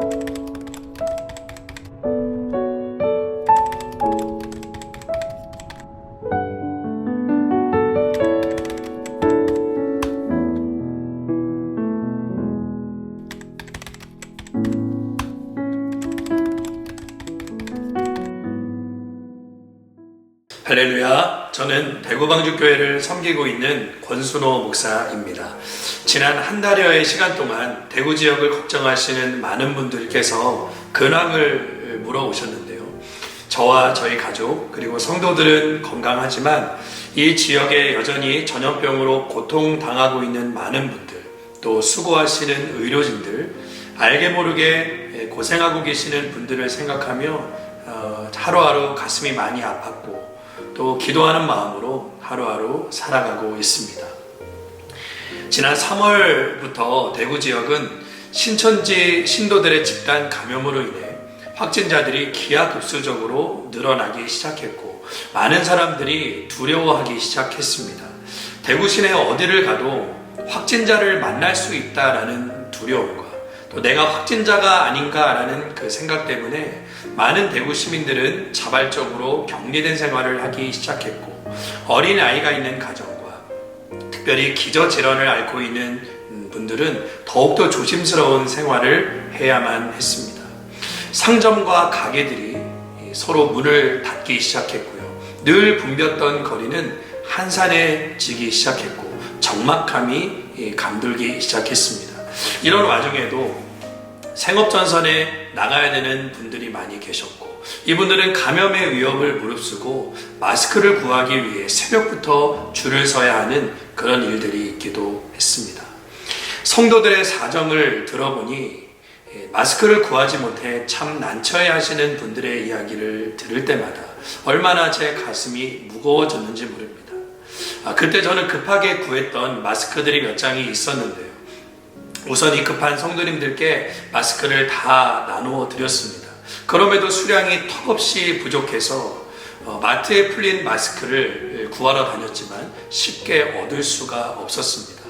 you 할렐루야. 저는 대구방주교회를 섬기고 있는 권순호 목사입니다. 지난 한 달여의 시간 동안 대구 지역을 걱정하시는 많은 분들께서 근황을 물어오셨는데요. 저와 저희 가족 그리고 성도들은 건강하지만 이 지역에 여전히 전염병으로 고통당하고 있는 많은 분들 또 수고하시는 의료진들 알게 모르게 고생하고 계시는 분들을 생각하며 어, 하루하루 가슴이 많이 아팠고 또 기도하는 마음으로 하루하루 살아가고 있습니다. 지난 3월부터 대구 지역은 신천지 신도들의 집단 감염으로 인해 확진자들이 기하급수적으로 늘어나기 시작했고 많은 사람들이 두려워하기 시작했습니다. 대구 시내 어디를 가도 확진자를 만날 수 있다라는 두려움과 또 내가 확진자가 아닌가라는 그 생각 때문에 많은 대구 시민들은 자발적으로 격리된 생활을 하기 시작했고 어린 아이가 있는 가정과 특별히 기저 질환을 앓고 있는 분들은 더욱더 조심스러운 생활을 해야만 했습니다. 상점과 가게들이 서로 문을 닫기 시작했고요. 늘 붐볐던 거리는 한산해지기 시작했고 적막함이 감돌기 시작했습니다. 이런 와중에도 생업전선에 나가야 되는 분들이 많이 계셨고 이분들은 감염의 위험을 무릅쓰고 마스크를 구하기 위해 새벽부터 줄을 서야 하는 그런 일들이 있기도 했습니다. 성도들의 사정을 들어보니 예, 마스크를 구하지 못해 참 난처해 하시는 분들의 이야기를 들을 때마다 얼마나 제 가슴이 무거워졌는지 모릅니다. 아, 그때 저는 급하게 구했던 마스크들이 몇 장이 있었는데요. 우선 이 급한 성도님들께 마스크를 다 나누어 드렸습니다. 그럼에도 수량이 턱없이 부족해서 어, 마트에 풀린 마스크를 구하러 다녔지만 쉽게 얻을 수가 없었습니다.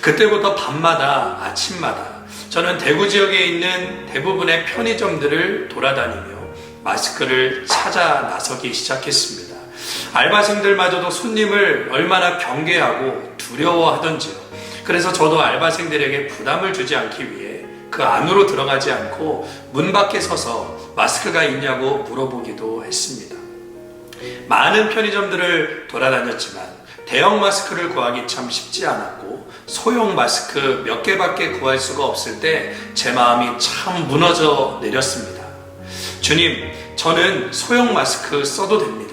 그때부터 밤마다 아침마다 저는 대구 지역에 있는 대부분의 편의점들을 돌아다니며 마스크를 찾아 나서기 시작했습니다. 알바생들마저도 손님을 얼마나 경계하고 두려워하던지요. 그래서 저도 알바생들에게 부담을 주지 않기 위해 그 안으로 들어가지 않고 문 밖에 서서 마스크가 있냐고 물어보기도 했습니다. 많은 편의점들을 돌아다녔지만 대형 마스크를 구하기 참 쉽지 않았고 소형 마스크 몇 개밖에 구할 수가 없을 때 제 마음이 참 무너져 내렸습니다. 주님, 저는 소형 마스크 써도 됩니다.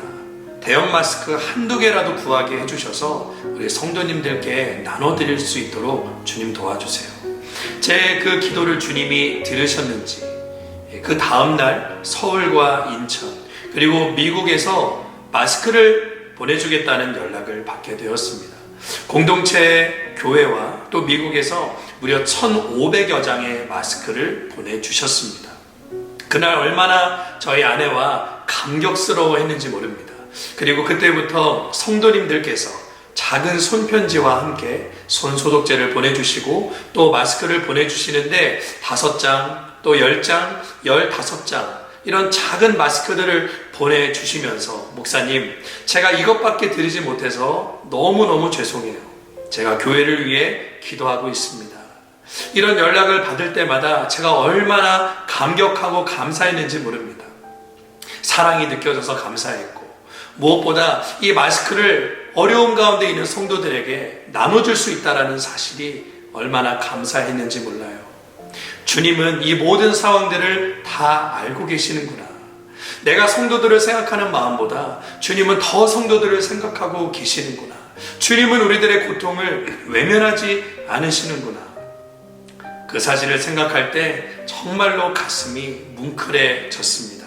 대형 마스크 한두 개라도 구하게 해주셔서 우리 성도님들께 나눠드릴 수 있도록 주님 도와주세요. 제 그 기도를 주님이 들으셨는지 그 다음날 서울과 인천 그리고 미국에서 마스크를 보내주겠다는 연락을 받게 되었습니다. 공동체 교회와 또 미국에서 무려 1,500여 장의 마스크를 보내주셨습니다. 그날 얼마나 저희 아내와 감격스러워 했는지 모릅니다. 그리고 그때부터 성도님들께서 작은 손편지와 함께 손소독제를 보내주시고 또 마스크를 보내주시는데 다섯 장, 또 열 장, 열다섯 장 이런 작은 마스크들을 보내주시면서 목사님, 제가 이것밖에 드리지 못해서 너무너무 죄송해요. 제가 교회를 위해 기도하고 있습니다. 이런 연락을 받을 때마다 제가 얼마나 감격하고 감사했는지 모릅니다. 사랑이 느껴져서 감사했고, 무엇보다 이 마스크를 어려움 가운데 있는 성도들에게 나눠줄 수 있다는 사실이 얼마나 감사했는지 몰라요. 주님은 이 모든 상황들을 다 알고 계시는구나. 내가 성도들을 생각하는 마음보다 주님은 더 성도들을 생각하고 계시는구나. 주님은 우리들의 고통을 외면하지 않으시는구나. 그 사실을 생각할 때 정말로 가슴이 뭉클해졌습니다.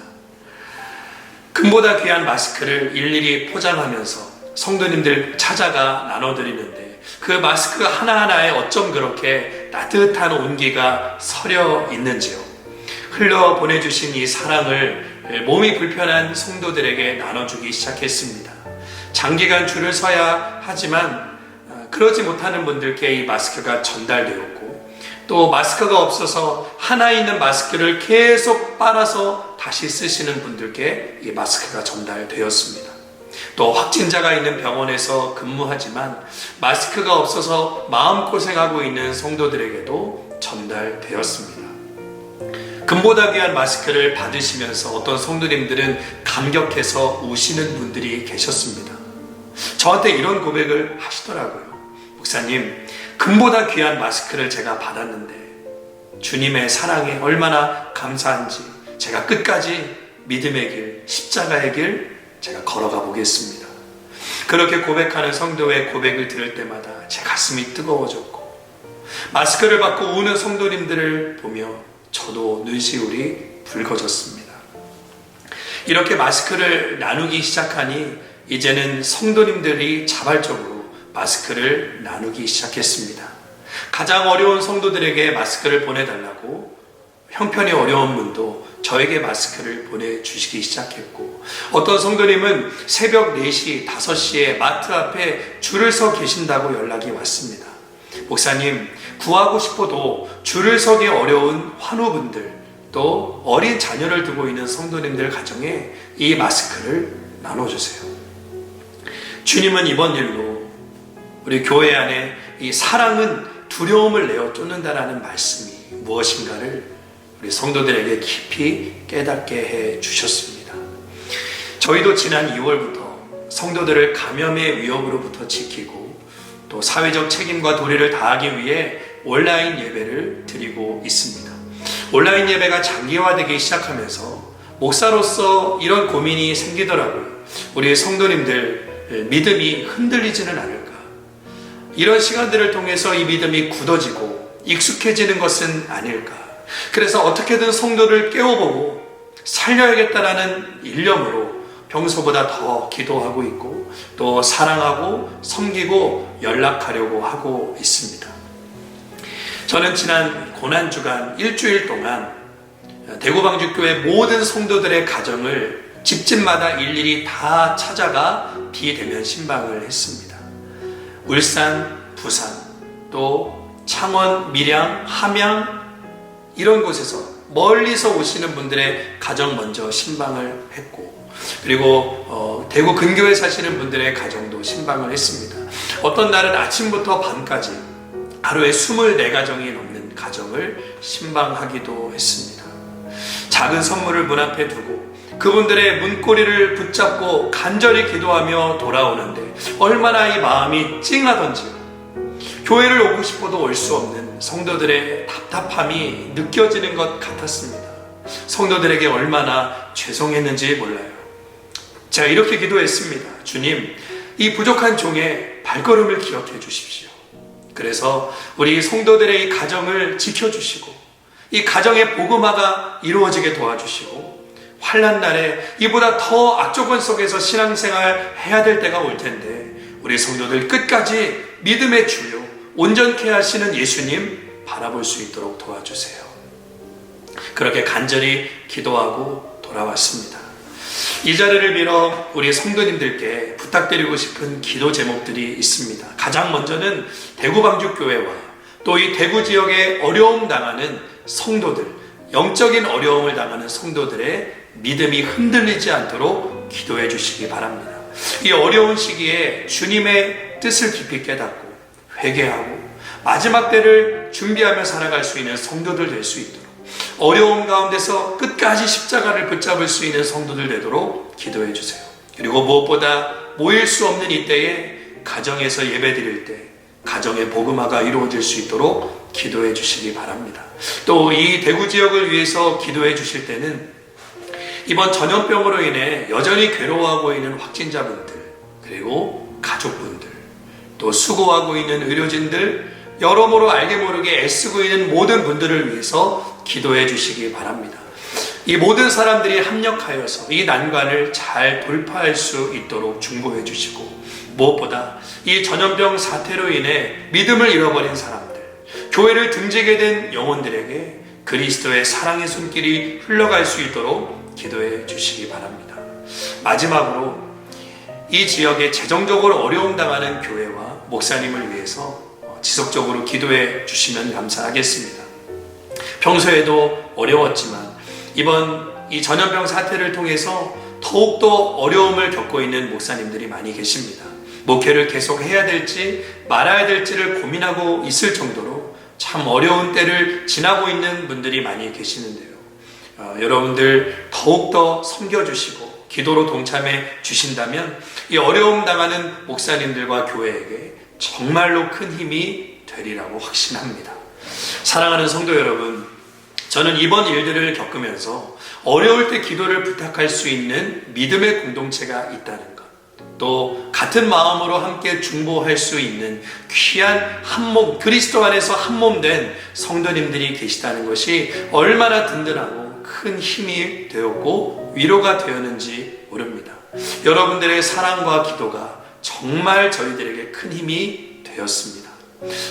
금보다 귀한 마스크를 일일이 포장하면서 성도님들 찾아가 나눠드리는데 그 마스크 하나하나에 어쩜 그렇게 따뜻한 온기가 서려 있는지요. 흘러 보내주신 이 사랑을 몸이 불편한 성도들에게 나눠주기 시작했습니다. 장기간 줄을 서야 하지만 그러지 못하는 분들께 이 마스크가 전달되었고 또 마스크가 없어서 하나 있는 마스크를 계속 빨아서 다시 쓰시는 분들께 이 마스크가 전달되었습니다. 또 확진자가 있는 병원에서 근무하지만 마스크가 없어서 마음고생하고 있는 성도들에게도 전달되었습니다. 금보다 귀한 마스크를 받으시면서 어떤 성도님들은 감격해서 우시는 분들이 계셨습니다. 저한테 이런 고백을 하시더라고요. 목사님, 금보다 귀한 마스크를 제가 받았는데 주님의 사랑에 얼마나 감사한지 제가 끝까지 믿음의 길, 십자가의 길 제가 걸어가 보겠습니다. 그렇게 고백하는 성도의 고백을 들을 때마다 제 가슴이 뜨거워졌고 마스크를 받고 우는 성도님들을 보며 저도 눈시울이 붉어졌습니다. 이렇게 마스크를 나누기 시작하니 이제는 성도님들이 자발적으로 마스크를 나누기 시작했습니다. 가장 어려운 성도들에게 마스크를 보내달라고 형편이 어려운 분도 저에게 마스크를 보내주시기 시작했고 어떤 성도님은 새벽 4시, 5시에 마트 앞에 줄을 서 계신다고 연락이 왔습니다. 목사님, 구하고 싶어도 줄을 서기 어려운 환우분들, 또 어린 자녀를 두고 있는 성도님들 가정에 이 마스크를 나눠주세요. 주님은 이번 일로 우리 교회 안에 이 사랑은 두려움을 내어 쫓는다라는 말씀이 무엇인가를 우리 성도들에게 깊이 깨닫게 해 주셨습니다. 저희도 지난 2월부터 성도들을 감염의 위협으로부터 지키고 또 사회적 책임과 도리를 다하기 위해 온라인 예배를 드리고 있습니다. 온라인 예배가 장기화되기 시작하면서 목사로서 이런 고민이 생기더라고요. 우리 성도님들 믿음이 흔들리지는 않을까? 이런 시간들을 통해서 이 믿음이 굳어지고 익숙해지는 것은 아닐까? 그래서 어떻게든 성도를 깨워보고 살려야겠다라는 일념으로 평소보다 더 기도하고 있고 또 사랑하고 섬기고 연락하려고 하고 있습니다. 저는 지난 고난주간 일주일 동안 대구방주교회 모든 성도들의 가정을 집집마다 일일이 다 찾아가 비대면 신방을 했습니다. 울산, 부산, 또 창원, 밀양, 함양 이런 곳에서 멀리서 오시는 분들의 가정 먼저 신방을 했고 그리고 어, 대구 근교에 사시는 분들의 가정도 신방을 했습니다. 어떤 날은 아침부터 밤까지 하루에 24가정이 넘는 가정을 신방하기도 했습니다. 작은 선물을 문 앞에 두고 그분들의 문고리를 붙잡고 간절히 기도하며 돌아오는데 얼마나 이 마음이 찡하던지요. 교회를 오고 싶어도 올 수 없는 성도들의 답답함이 느껴지는 것 같았습니다. 성도들에게 얼마나 죄송했는지 몰라요. 제가 이렇게 기도했습니다. 주님, 이 부족한 종의 발걸음을 기억해 주십시오. 그래서 우리 성도들의 이 가정을 지켜주시고 이 가정의 복음화가 이루어지게 도와주시고 환란 날에 이보다 더 악조건 속에서 신앙생활 해야 될 때가 올 텐데 우리 성도들 끝까지 믿음의 주요 온전케 하시는 예수님 바라볼 수 있도록 도와주세요. 그렇게 간절히 기도하고 돌아왔습니다. 이 자리를 빌어 우리 성도님들께 부탁드리고 싶은 기도 제목들이 있습니다. 가장 먼저는 대구 방주교회와 또 이 대구 지역에 어려움 당하는 성도들, 영적인 어려움을 당하는 성도들의 믿음이 흔들리지 않도록 기도해 주시기 바랍니다. 이 어려운 시기에 주님의 뜻을 깊이 깨닫고 회개하고 마지막 때를 준비하며 살아갈 수 있는 성도들 될 수 있도록 어려움 가운데서 끝까지 십자가를 붙잡을 수 있는 성도들 되도록 기도해 주세요. 그리고 무엇보다 모일 수 없는 이때에 가정에서 예배 드릴 때 가정의 복음화가 이루어질 수 있도록 기도해 주시기 바랍니다. 또 이 대구 지역을 위해서 기도해 주실 때는 이번 전염병으로 인해 여전히 괴로워하고 있는 확진자분들 그리고 가족분들 또 수고하고 있는 의료진들 여러모로 알게 모르게 애쓰고 있는 모든 분들을 위해서 기도해 주시기 바랍니다. 이 모든 사람들이 합력하여서 이 난관을 잘 돌파할 수 있도록 중보해 주시고 무엇보다 이 전염병 사태로 인해 믿음을 잃어버린 사람들, 교회를 등지게 된 영혼들에게 그리스도의 사랑의 손길이 흘러갈 수 있도록 기도해 주시기 바랍니다. 마지막으로 이 지역에 재정적으로 어려움 당하는 교회와 목사님을 위해서 지속적으로 기도해 주시면 감사하겠습니다. 평소에도 어려웠지만 이번 이 전염병 사태를 통해서 더욱더 어려움을 겪고 있는 목사님들이 많이 계십니다. 목회를 계속 해야 될지 말아야 될지를 고민하고 있을 정도로 참 어려운 때를 지나고 있는 분들이 많이 계시는데요. 어, 여러분들 더욱더 섬겨주시고 기도로 동참해 주신다면 이 어려움 당하는 목사님들과 교회에게 정말로 큰 힘이 되리라고 확신합니다. 사랑하는 성도 여러분, 저는 이번 일들을 겪으면서 어려울 때 기도를 부탁할 수 있는 믿음의 공동체가 있다는 것, 또 같은 마음으로 함께 중보할 수 있는 귀한 한몸, 그리스도 안에서 한몸된 성도님들이 계시다는 것이 얼마나 든든하고 큰 힘이 되었고 위로가 되었는지 모릅니다. 여러분들의 사랑과 기도가 정말 저희들에게 큰 힘이 되었습니다.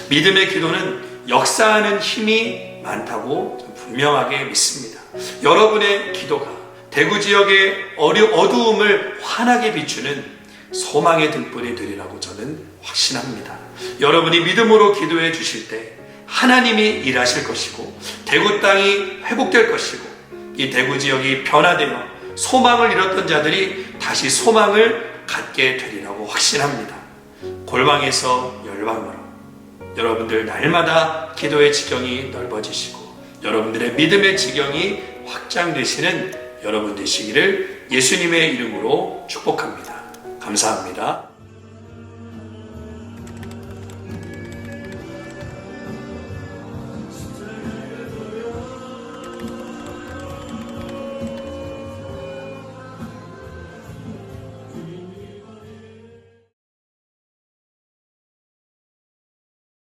믿음의 기도는 역사하는 힘이 많다고 분명하게 믿습니다. 여러분의 기도가 대구 지역의 어두움을 환하게 비추는 소망의 등불이 되리라고 저는 확신합니다. 여러분이 믿음으로 기도해 주실 때 하나님이 일하실 것이고 대구 땅이 회복될 것이고 이 대구 지역이 변화되어 소망을 잃었던 자들이 다시 소망을 갖게 되리라고 확신합니다. 골방에서 열방으로 여러분들 날마다 기도의 지경이 넓어지시고 여러분들의 믿음의 지경이 확장되시는 여러분 되시기를 예수님의 이름으로 축복합니다. 감사합니다.